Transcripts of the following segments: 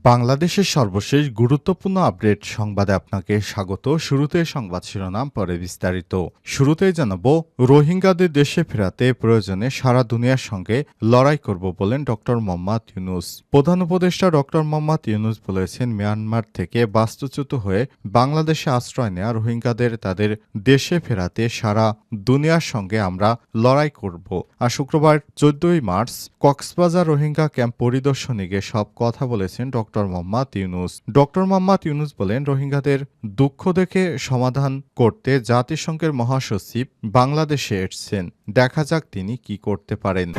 বাংলাদেশের সর্বশেষ গুরুত্বপূর্ণ আপডেট সংবাদে আপনাকে স্বাগত। শুরুতে সংবাদ শিরোনাম, পরে বিস্তারিত। শুরুতেই জানাব, রোহিঙ্গাদের দেশে ফেরাতে প্রয়োজনে সারা দুনিয়ার সঙ্গে লড়াই করব বলেন ডক্টর মোহাম্মদ ইউনুস। প্রধান উপদেষ্টা ডক্টর মোহাম্মদ ইউনুস বলেছেন, মিয়ানমার থেকে বাস্তুচ্যুত হয়ে বাংলাদেশে আশ্রয় নেওয়া রোহিঙ্গাদের তাদের দেশে ফেরাতে সারা দুনিয়ার সঙ্গে আমরা লড়াই করব। আর শুক্রবার চোদ্দই মার্চ কক্সবাজার রোহিঙ্গা ক্যাম্প পরিদর্শনে গিয়ে সব কথা বলেছেন ডক্টর মোহাম্মদ ইউনুস। ডক্টর মোহাম্মদ ইউনুস বলেন, রোহিঙ্গাদের দুঃখ দেখে সমাধান করতে জাতিসংঘের মহাসচিব বাংলাদেশে এসছেন। দেখা যাক তিনি কি করতে পারেন।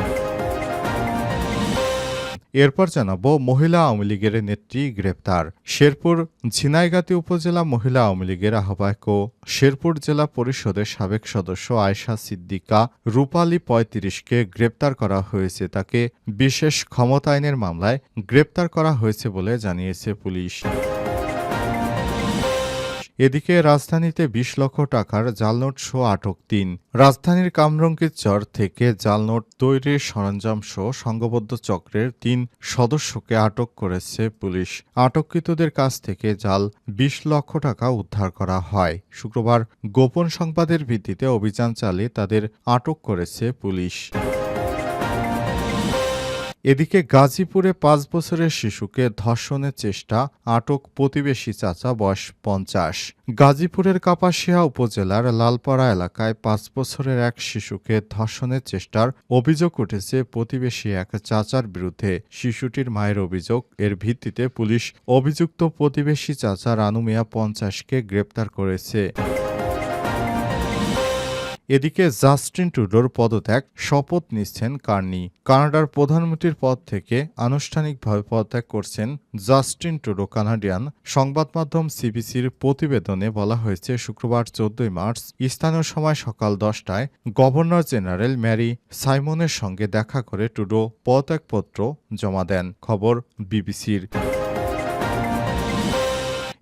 এরপর জানাব মহিলা আওয়ামী লীগের নেত্রী গ্রেপ্তার। শেরপুর ঝিনাইগাতি উপজেলা মহিলা আওয়ামী লীগের আহ্বায়ক ও শেরপুর জেলা পরিষদের সাবেক সদস্য আয়শা সিদ্দিকা রূপালী পঁয়ত্রিশকে গ্রেপ্তার করা হয়েছে। তাকে বিশেষ ক্ষমতায়নের মামলায় গ্রেপ্তার করা হয়েছে বলে জানিয়েছে পুলিশ। এদিকে রাজধানীতে বিশ লক্ষ টাকার জালনোট সহ আটক তিন। রাজধানীর কামরঙ্গীর চর থেকে জালনোট তৈরির সরঞ্জাম সহ সংঘবদ্ধ চক্রের তিন সদস্যকে আটক করেছে পুলিশ। আটককৃতদের কাছ থেকে জাল বিশ লক্ষ টাকা উদ্ধার করা হয়। শুক্রবার গোপন সংবাদের ভিত্তিতে অভিযান চালিয়ে তাদের আটক করেছে পুলিশ। এদিকে গাজীপুরে পাঁচ বছরের শিশুকে ধর্ষণের চেষ্টা, আটক প্রতিবেশী চাচা, বয়স পঞ্চাশ। গাজীপুরের কাপাসিয়া উপজেলার লালপাড়া এলাকায় পাঁচ বছরের এক শিশুকে ধর্ষণের চেষ্টার অভিযোগ উঠেছে প্রতিবেশী এক চাচার বিরুদ্ধে। শিশুটির মায়ের অভিযোগ, এর ভিত্তিতে পুলিশ অভিযুক্ত প্রতিবেশী চাচা রানু মিয়া পঞ্চাশকে গ্রেপ্তার করেছে। এদিকে জাস্টিন টুডোর পদত্যাগ শপথ নিচ্ছেন কার্নি। কানাডার প্রধানমন্ত্রীর পদ থেকে আনুষ্ঠানিকভাবে পদত্যাগ করছেন জাস্টিন টুডো কানাডিয়ান। সংবাদ মাধ্যম সিবিসির প্রতিবেদনে বলা হয়েছে, শুক্রবার চোদ্দই মার্চ স্থানীয় সময় সকাল দশটায় গভর্নর জেনারেল ম্যারি সাইমনের সঙ্গে দেখা করে টুডো পদত্যাগপত্র জমা দেন। খবর বিবিসির।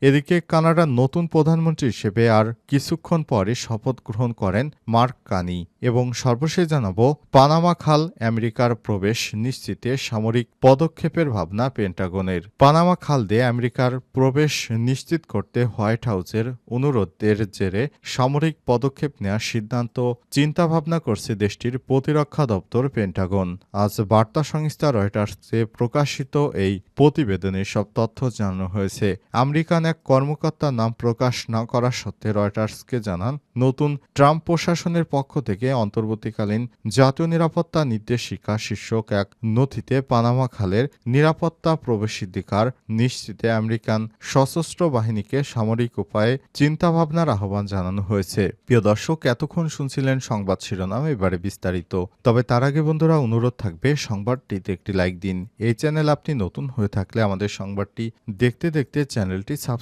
এদিকে কানাডার নতুন প্রধানমন্ত্রী হিসেবে আর কিছুক্ষণ পরে শপথ গ্রহণ করেন মার্ক কানি এবং সর্বশেষ জানাব, পানামা খাল আমেরিকার প্রবেশ নিশ্চিতে সামরিক পদক্ষেপের ভাবনা পেন্টাগনের। পানামা খাল দিয়ে আমেরিকার প্রবেশ নিশ্চিত করতে হোয়াইট হাউসের অনুরোধের জেরে সামরিক পদক্ষেপ নেওয়ার সিদ্ধান্ত চিন্তাভাবনা করছে দেশটির প্রতিরক্ষা দপ্তর পেন্টাগন। আজ বার্তা সংস্থা রয়টার্সে প্রকাশিত এই প্রতিবেদনে সব তথ্য জানানো হয়েছে। আমেরিকান এক কর্মকর্তার নাম প্রকাশ না করা সত্ত্বে রয়টার্সকে জানান, নতুন ট্রাম্প প্রশাসনের পক্ষ থেকে অন্তর্বর্তীকালীন জাতীয় নিরাপত্তা নির্দেশিকা শীর্ষক এক নথিতে পানামা খালের নিরাপত্তা প্রবেশাধিকার, নিশ্চিতে আমেরিকান সশস্ত্র বাহিনীকে সামরিক উপায়ে চিন্তাভাবনার আহ্বান জানানো হয়েছে। প্রিয় দর্শক, এতক্ষণ শুনছিলেন সংবাদ শিরোনাম, এবারে বিস্তারিত। তবে তার আগে বন্ধুরা, অনুরোধ থাকবে, সংবাদটিতে একটি লাইক দিন। এই চ্যানেল আপনি নতুন হয়ে থাকলে আমাদের সংবাদটি দেখতে দেখতে চ্যানেলটি সাবস্ক্রাইব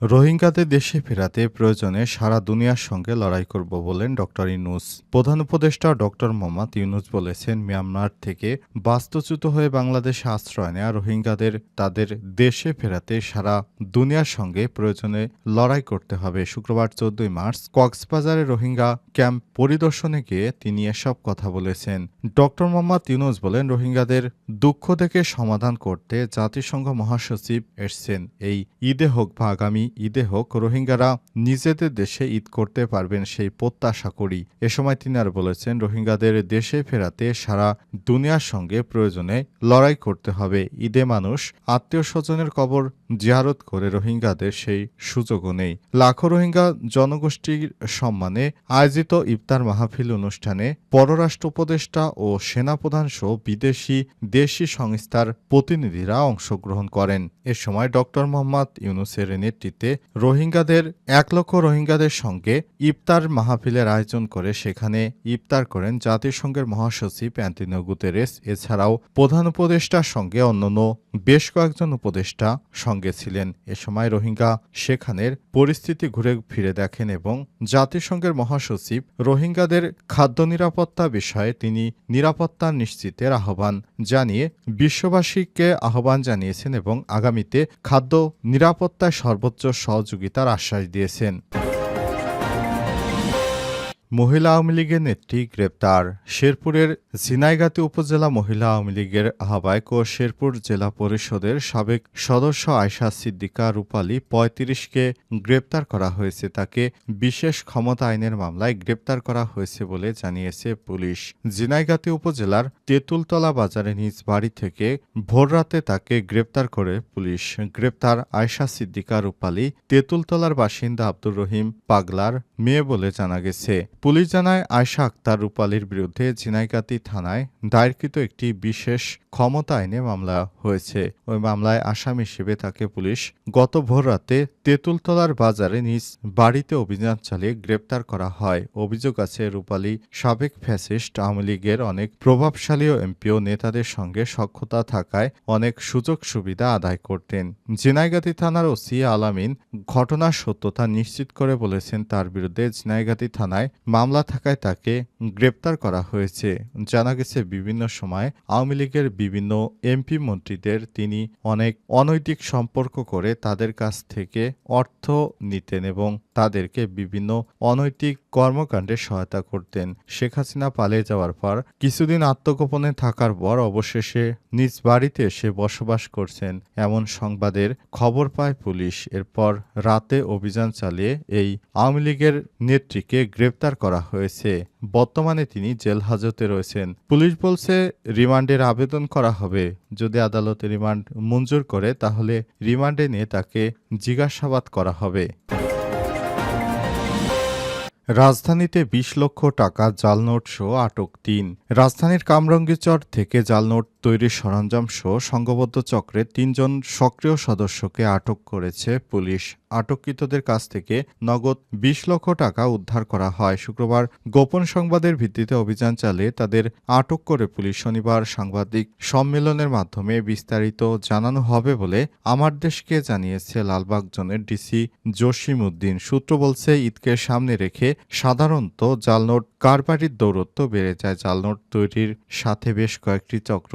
রোহিঙ্গাদের দেশে ফেরাতে প্রয়োজনে সারা দুনিয়ার সঙ্গে লড়াই করব বলেন ডক্টর ইউনুস। প্রধান উপদেষ্টা ডক্টর মোহাম্মদ ইউনুস বলেছেন, মিয়ানমার থেকে বাস্তুচ্যুত হয়ে বাংলাদেশে আশ্রয় নেওয়া রোহিঙ্গাদের তাদের দেশে ফেরাতে সারা দুনিয়ার সঙ্গে প্রয়োজনে লড়াই করতে হবে। শুক্রবার চোদ্দই মার্চ কক্সবাজারে রোহিঙ্গা ক্যাম্প পরিদর্শনে গিয়ে তিনি এসব কথা বলেছেন। ডক্টর মোহাম্মদ ইউনুস বলেন, রোহিঙ্গাদের দুঃখ থেকে সমাধান করতে জাতিসংঘ মহাসচিব এসছেন। এই ঈদে হোক বা আগামী ঈদে হোক রোহিঙ্গারা নিজেদের দেশে ঈদ করতে পারবেন সেই প্রত্যাশা করি। এ সময় তিনি আর বলেছেন, রোহিঙ্গাদের দেশে ফেরাতে সারা দুনিয়ার সঙ্গে প্রয়োজনে লড়াই করতে হবে। ঈদে মানুষ আত্মীয় স্বজনের কবর জিয়ারত করে রোহিঙ্গাদের সেই সুযোগও নেই। লাখো রোহিঙ্গা জনগোষ্ঠীর সম্মানে আয়োজিত ইফতার মাহফিল অনুষ্ঠানে পররাষ্ট্র উপদেষ্টা ও সেনাপ্রধান সহ বিদেশি দেশি সংস্থার প্রতিনিধিরা অংশগ্রহণ করেন। এ সময় ডক্টর মোহাম্মদ ইউনুসের নেতৃত্বে রোহিঙ্গাদের, এক লক্ষ রোহিঙ্গাদের সঙ্গে ইফতার মাহফিলের আয়োজন করে সেখানে ইফতার করেন জাতিসংঘের মহাসচিব অ্যান্টনিও গুতেরেস। এছাড়াও প্রধান উপদেষ্টার সঙ্গে অন্যান্য বেশ কয়েকজন উপদেষ্টা সঙ্গে ছিলেন এ সময় রোহিঙ্গা সেখানের পরিস্থিতি ঘুরে ফিরে দেখেন এবং জাতিসংঘের মহাসচিব রোহিঙ্গাদের খাদ্য নিরাপত্তা বিষয়ে তিনি নিরাপত্তা নিশ্চিতের আহ্বান জানিয়ে বিশ্ববাসীকে আহ্বান জানিয়েছেন এবং আগামীতে খাদ্য নিরাপত্তায় সর্বোচ্চ সহযোগিতার আশ্বাস দিয়েছেন। মহিলা আওয়ামী লীগের নেত্রী গ্রেপ্তার। শেরপুরের ঝিনাইগাতি উপজেলা মহিলা আওয়ামী লীগের আহ্বায়ক ও শেরপুর জেলা পরিষদের সাবেক সদস্য আয়শা সিদ্দিকা রূপালী পঁয়ত্রিশকে গ্রেপ্তার করা হয়েছে। তাকে বিশেষ ক্ষমতা আইনের মামলায় গ্রেপ্তার করা হয়েছে বলে জানিয়েছে পুলিশ। ঝিনাইগাতি উপজেলার তেঁতুলতলা বাজারে নিজ বাড়ি থেকে ভোররাতে তাকে গ্রেপ্তার করে পুলিশ। গ্রেপ্তার আয়শা সিদ্দিকা রূপালী তেঁতুলতলার বাসিন্দা আব্দুর রহিম পাগলার মেয়ে বলে জানা গেছে। পুলিশ জানায় আয়শা আক্তার রূপালির বিরুদ্ধে ঝিনাইকাতি থানায় দায়েরকৃত একটি বিশেষ ক্ষমতা আইনে মামলা হয়েছে। ওই মামলায় আসামি হিসেবে তাকে পুলিশ গত ভোররাতে তেঁতুলতলার বাজারে নিজ বাড়িতে অভিযান চালিয়ে গ্রেপ্তার করা হয়। অভিযোগ আছে, রূপালী সাবেক ফ্যাসিস্ট, আওয়ামী লীগের অনেক প্রভাবশালী ও এমপি ও নেতাদের সঙ্গে সক্ষতা থাকায় অনেক সুযোগ সুবিধা আদায় করতেন। ঝিনাইগাতি থানার ওসি আলামিন ঘটনার সত্যতা নিশ্চিত করে বলেছেন, তার বিরুদ্ধে ঝিনাইগাতি থানায় মামলা থাকায় তাকে গ্রেপ্তার করা হয়েছে। জানা গেছে, বিভিন্ন সময় আওয়ামী লীগের বিভিন্ন এমপি মন্ত্রীদের তিনি অনেক অনৈতিক সম্পর্ক করে তাদের কাছ থেকে অর্থ নিতেন এবং তাদেরকে বিভিন্ন অনৈতিক কর্মকাণ্ডে সহায়তা করতেন। শেখ হাসিনা পালিয়ে যাওয়ার পর কিছুদিন আত্মগোপনে থাকার পর অবশেষে নিজ বাড়িতে এসে বসবাস করছেন। এমন সংবাদের খবর পায় পুলিশ। এরপর রাতে অভিযান চালিয়ে এই আওয়ামী লীগের নেত্রীকে গ্রেপ্তার করা হয়েছে। বর্তমানে তিনি জেল হাজতে রয়েছেন। পুলিশ বলছে, রিমান্ডের আবেদন করা হবে। যদি আদালতে রিমান্ড মঞ্জুর করে, তাহলে রিমান্ডে নিয়ে তাকে জিজ্ঞাসাবাদ করা হবে। রাজধানীতে বিশ লক্ষ টাকা জাল নোট সহ আটক তিন। রাজধানীর কামরঙ্গীচর থেকে জাল নোট তৈরির সরঞ্জাম সহ সংঘবদ্ধ চক্রে তিনজন সক্রিয় সদস্যকে আটক করেছে পুলিশ। আটককৃতদের কাছ থেকে নগদ বিশ লক্ষ টাকা উদ্ধার করা হয়। শুক্রবার গোপন সংবাদের ভিত্তিতে অভিযান চালিয়ে তাদের আটক করে পুলিশ শনিবার সাংবাদিক সম্মেলনের মাধ্যমে বিস্তারিত জানানো হবে বলে আমার দেশকে জানিয়েছে লালবাগ জোনের ডিসি জসিম উদ্দিন সূত্র বলছে, ঈদকে সামনে রেখে সাধারণত জালনোট, কারবারির দৌরত্ব বেড়ে যায়। জালনোট তৈরির সাথে বেশ কয়েকটি চক্র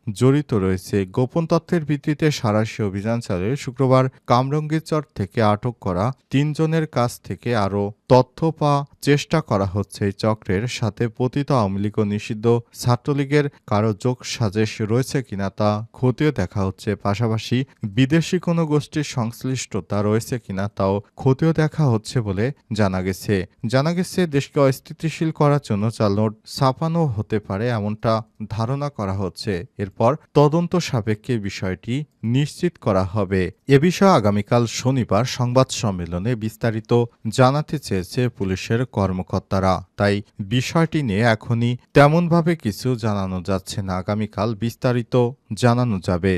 জড়িত রয়েছে। গোপন তথ্যের ভিত্তিতে সারাশি অভিযান চালিয়ে শুক্রবার কামরঙ্গীরচর থেকে আটক করা তিনজনের কাছ থেকে আরও তথ্য পাওয়া চেষ্টা করা হচ্ছে। এই চক্রের সাথে পতিত আওয়ামী লীগ নিষিদ্ধ ছাত্রলীগের কারও যোগ সাজেশ রয়েছে কিনা তা খতিয়ে দেখা হচ্ছে। পাশাপাশি বিদেশি কোনো গোষ্ঠীর সংশ্লিষ্টতা রয়েছে কিনা তাও খতিয়ে দেখা হচ্ছে বলে জানা গেছে। জানা গেছে, দেশকে অস্থিতিশীল করার জন্য চাল নোট ছাপানো হতে পারে এমনটা ধারণা করা হচ্ছে। এরপর তদন্ত সাপেক্ষে বিষয়টি নিশ্চিত করা হবে। এ বিষয়ে আগামীকাল শনিবার সংবাদ সম্মেলনে বিস্তারিত জানাতে চেয়েছে পুলিশের কর্মকর্তারা। তাই বিষয়টি নিয়ে এখনই তেমনভাবে কিছু জানানো যাচ্ছে না। আগামীকাল বিস্তারিত জানানো যাবে।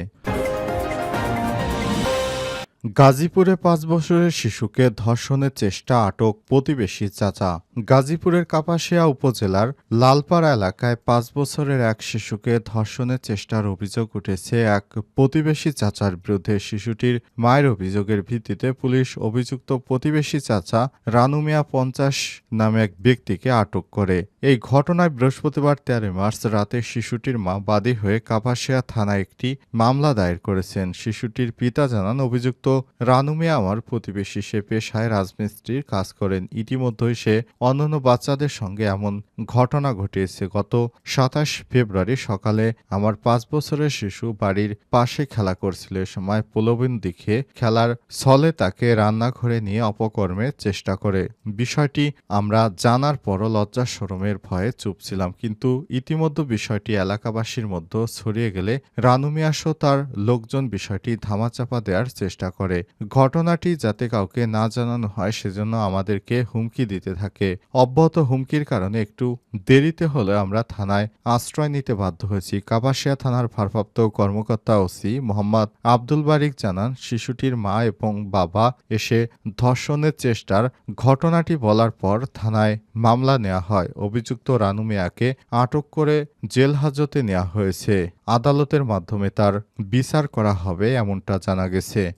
গাজীপুরে পাঁচ বছরের শিশুকে ধর্ষণের চেষ্টা আটক প্রতিবেশী চাচা। গাজীপুরের কাপাসিয়া উপজেলার লালপাড়া এলাকায় পাঁচ বছরের এক শিশুকে ধর্ষণের চেষ্টার অভিযোগ উঠেছে। এক প্রতিবেশী চাচার বিরুদ্ধে শিশুটির মায়ের অভিযোগের ভিত্তিতে পুলিশ অভিযুক্ত প্রতিবেশী চাচা রানু মিয়া পঞ্চাশ নামে এক ব্যক্তিকে আটক করে। এই ঘটনায় বৃহস্পতিবার তেরো মার্চ রাতে শিশুটির মা বাদী হয়ে কাপাসিয়া থানায় একটি মামলা দায়ের করেছেন। শিশুটির পিতা জানান, অভিযুক্ত রানু মিয়া আমার প্রতিবেশী সে পেশায় রাজমিস্ত্রির কাজ করেন। ইতিমধ্যেই সে অন্যান্য বাচ্চাদের সঙ্গে এমন ঘটনা ঘটিয়েছে। গত সাতাশ ফেব্রুয়ারি সকালে আমার পাঁচ বছরের শিশু বাড়ির পাশে খেলা করছিল। এ সময় প্রলোভন দিকে খেলার ছলে তাকে রান্নাঘরে নিয়ে অপকর্মের চেষ্টা করে। বিষয়টি আমরা জানার পরও লজ্জা শরমের ভয়ে চুপ ছিলাম। কিন্তু ইতিমধ্যে বিষয়টি এলাকাবাসীর মধ্যে ছড়িয়ে গেলে রানু মিয়াসহ তার লোকজন বিষয়টি ধামাচাপা দেওয়ার চেষ্টা করে। করে, ঘটনাটি যাতে কাউকে না জানানো হয় সেজন্য আমাদেরকে হুমকি দিতে থাকে। অব্যাহত হুমকির কারণে একটু দেরিতে হলে আমরা থানায় আশ্রয় নিতে বাধ্য হয়েছি। কাপাসিয়া থানার ভারপ্রাপ্ত কর্মকর্তা ওসি মোহাম্মদ আব্দুল বারিক জানান, শিশুটির মা এবং বাবা এসে ধর্ষণের চেষ্টার ঘটনাটি বলার পর থানায় মামলা নেওয়া হয়। অভিযুক্ত রানু মিয়াকে আটক করে জেল হাজতে নেওয়া হয়েছে। আদালতের মাধ্যমে তার বিচার করা হবে এমনটা জানা গেছে।